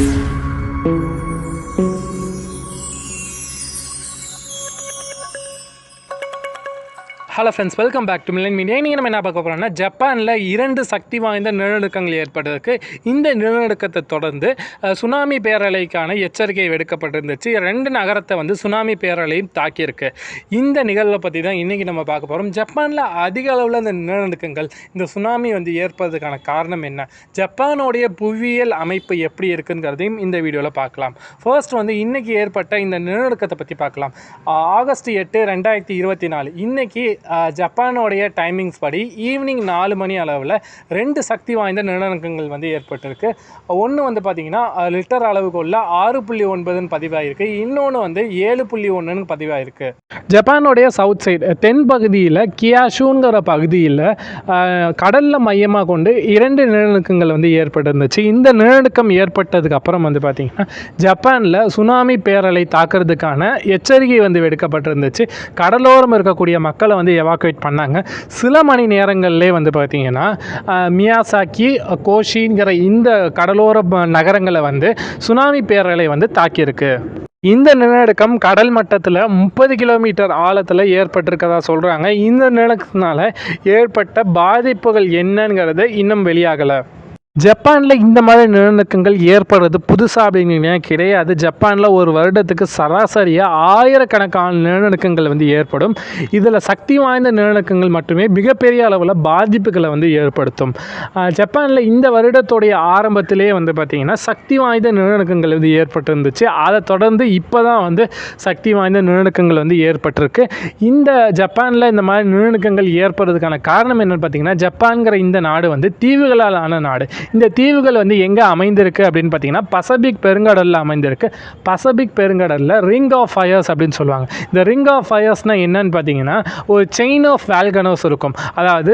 Thank you. Hello friends welcome back to million media நீங்கள் நம்ம என்ன பார்க்க போகிறோம்னா ஜப்பானில் இரண்டு சக்தி வாய்ந்த நிலநடுக்கங்கள் ஏற்பட்டதற்கு இந்த நிலநடுக்கத்தை தொடர்ந்து சுனாமி பேரலைக்கான எச்சரிக்கை விடுக்கப்பட்டிருந்துச்சு. ரெண்டு நகரத்தை வந்து சுனாமி பேரலையும் தாக்கியிருக்கு. இந்த நிகழ்வை பற்றி தான் இன்றைக்கி நம்ம பார்க்க போகிறோம் ஜப்பானில் அதிக அளவில் இந்த நிலநடுக்கங்கள் இந்த சுனாமி வந்து ஏற்படுறதுக்கான காரணம் என்ன? ஜப்பானுடைய புவியியல் அமைப்பு எப்படி இருக்குங்கிறதையும் இந்த வீடியோவில் பார்க்கலாம். ஃபர்ஸ்ட் வந்து இன்றைக்கி ஏற்பட்ட இந்த நிலநடுக்கத்தை பற்றி பார்க்கலாம். ஆகஸ்ட் எட்டு ரெண்டாயிரத்தி இருபத்தி நாலு இன்றைக்கி ஜப்பானோடைய டைமிங்ஸ் படி ஈவினிங் நாலு மணி அளவில் ரெண்டு சக்தி வாய்ந்த நிலநடுக்கங்கள் வந்து ஏற்பட்டிருக்கு. ஒன்று வந்து பார்த்திங்கன்னா லிட்டர் அளவுக்குள்ள ஆறு புள்ளி ஒன்பதுன்னு பதிவாகிருக்கு இன்னொன்று வந்து ஏழு புள்ளி ஒன்றுன்னு பதிவாகிருக்கு ஜப்பானுடைய சவுத் சைடு தென் பகுதியில் கியாஷூங்கிற பகுதியில் கடலில் மையமாக கொண்டு இரண்டு நிலநடுக்கங்கள் வந்து ஏற்பட்டிருந்துச்சு. இந்த நிலநடுக்கம் ஏற்பட்டதுக்கு அப்புறம் வந்து பார்த்திங்கன்னா ஜப்பானில் சுனாமி பேரலை தாக்குறதுக்கான எச்சரிக்கை வந்து எடுக்கப்பட்டிருந்துச்சு கடலோரம் இருக்கக்கூடிய மக்களை வந்து எவாக்குவேட் பண்ணாங்க. சில மணி நேரங்கள்லேயே வந்து பார்த்திங்கன்னா மியாசாக்கி கோஷிங்கிற இந்த கடலோர நகரங்களை வந்து சுனாமி பேரலை வந்து தாக்கியிருக்கு. இந்த நிலநடுக்கம் கடல் மட்டத்தில் முப்பது கிலோமீட்டர் ஆழத்தில் ஏற்பட்டிருக்கதா சொல்கிறாங்க இந்த நிலநடுக்கத்தினால ஏற்பட்ட பாதிப்புகள் என்னங்கிறது இன்னும் வெளியாகலை. ஜப்பானில் இந்த மாதிரி நிலநடுக்கங்கள் ஏற்படுறது புதுசாக அப்படிங்கன்னா கிடையாது. ஜப்பானில் ஒரு வருடத்துக்கு சராசரியாக ஆயிரக்கணக்கான நிலநடுக்கங்கள் வந்து ஏற்படும். இதில் சக்தி வாய்ந்த நிலநடுக்கங்கள் மட்டுமே மிகப்பெரிய அளவில் பாதிப்புகளை வந்து ஏற்படுத்தும். ஜப்பானில் இந்த வருடத்துடைய ஆரம்பத்திலே வந்து பார்த்திங்கன்னா சக்தி வாய்ந்த நிலநடுக்கங்கள் வந்து ஏற்பட்டிருந்துச்சு. அதை தொடர்ந்து இப்போ தான் வந்து சக்தி வாய்ந்த நிலநடுக்கங்கள் வந்து ஏற்பட்டிருக்கு. இந்த ஜப்பானில் இந்த மாதிரி நிலநடுக்கங்கள் ஏற்படுறதுக்கான காரணம் என்னென்னு பார்த்தீங்கன்னா ஜப்பான்கிற இந்த நாடு வந்து தீவுகளால் ஆன நாடு. இந்த தீவுகள் வந்து எங்கே அமைந்திருக்கு அப்படின்னு பார்த்தீங்கன்னா பசபிக் பெருங்கடலில் அமைந்திருக்கு. பசபிக் பெருங்கடலில் ரிங் ஆஃப் ஃபயர்ஸ் அப்படின்னு சொல்லுவாங்க. இந்த ரிங் ஆஃப் ஃபயர்ஸ்னால் என்னன்னு பார்த்தீங்கன்னா ஒரு செயின் ஆஃப் வேல்கனோஸ் இருக்கும். அதாவது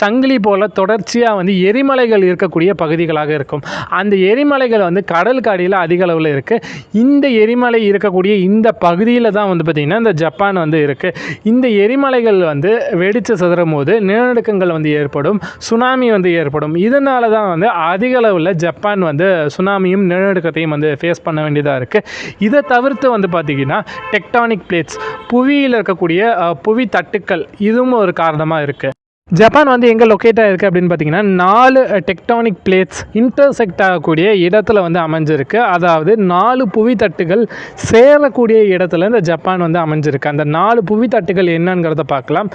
சங்கிலி போல் தொடர்ச்சியாக வந்து எரிமலைகள் இருக்கக்கூடிய பகுதிகளாக இருக்கும். அந்த எரிமலைகள் வந்து கடலுக்கு அடியில் அதிக அளவில் இருக்குது இந்த எரிமலை இருக்கக்கூடிய இந்த பகுதியில் தான் வந்து பார்த்திங்கன்னா இந்த ஜப்பான் வந்து இருக்குது இந்த எரிமலைகள் வந்து வெடித்து சிதறும் போது நிலநடுக்கங்கள் வந்து ஏற்படும். சுனாமி வந்து ஏற்படும். இதனால தான் வந்து அதிக அளவில் ஜப்பான் வந்து சுனாமியும் நிலநடுக்கத்தையும் வந்து ஃபேஸ் பண்ண வேண்டியதாக இருக்குது இதை தவிர்த்து வந்து பார்த்திங்கன்னா டெக்டானிக் பிளேட்ஸ் புவியில் இருக்கக்கூடிய புவி தட்டுக்கள் இதுவும் ஒரு காரணமாக இருக்குது ஜப்பான் வந்து எங்கே லொக்கேட் ஆகிருக்கு அப்படின்னு பார்த்தீங்கன்னா நாலு டெக்டானிக் பிளேட்ஸ் இன்டர்செக்ட் ஆகக்கூடிய இடத்துல வந்து அமைஞ்சிருக்கு. அதாவது நாலு புவித்தட்டுகள் சேரக்கூடிய இடத்துல இந்த ஜப்பான் வந்து அமைஞ்சிருக்கு. அந்த நாலு புவித்தட்டுகள் என்னங்கிறத பார்க்கலாம்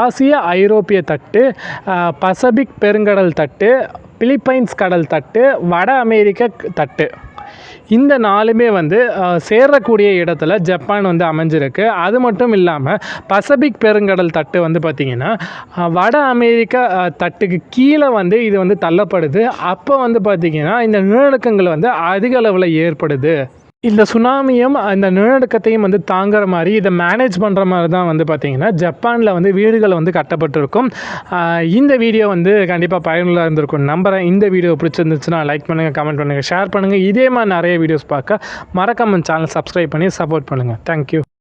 ஆசிய ஐரோப்பிய தட்டு பசபிக் பெருங்கடல் தட்டு பிலிப்பைன்ஸ் கடல் தட்டு வட அமெரிக்க தட்டு. இந்த நாலுமே வந்து சேரக்கூடிய இடத்துல ஜப்பான் வந்து அமைஞ்சிருக்கு. அது மட்டும் இல்லாமல் பசிபிக் பெருங்கடல் தட்டு வந்து பார்த்திங்கன்னா வட அமெரிக்கா தட்டுக்கு கீழே வந்து இது வந்து தள்ளப்படுது. அப்போ வந்து பார்த்திங்கன்னா இந்த நிலநடுக்கங்கள் வந்து அதிக அளவில் ஏற்படுது. இந்த சுனாமியும் அந்த நிலநடுக்கத்தையும் வந்து தாங்குற மாதிரி இதை மேனேஜ் பண்ணுற மாதிரி தான் வந்து பார்த்திங்கன்னா ஜப்பானில் வந்து வீடுகள் வந்து கட்டப்பட்டிருக்கும். இந்த வீடியோ வந்து கண்டிப்பாக பயனுள்ளாக இருந்திருக்கும் நம்புகிறேன் இந்த வீடியோ பிடிச்சிருந்துச்சுன்னா லைக் பண்ணுங்கள் கமெண்ட் பண்ணுங்கள் ஷேர் பண்ணுங்கள் இதே மாதிரி நிறைய வீடியோஸ் பார்க்க மறக்காம சேனல் சப்ஸ்கிரைப் பண்ணி சப்போர்ட் பண்ணுங்கள் தேங்க்யூ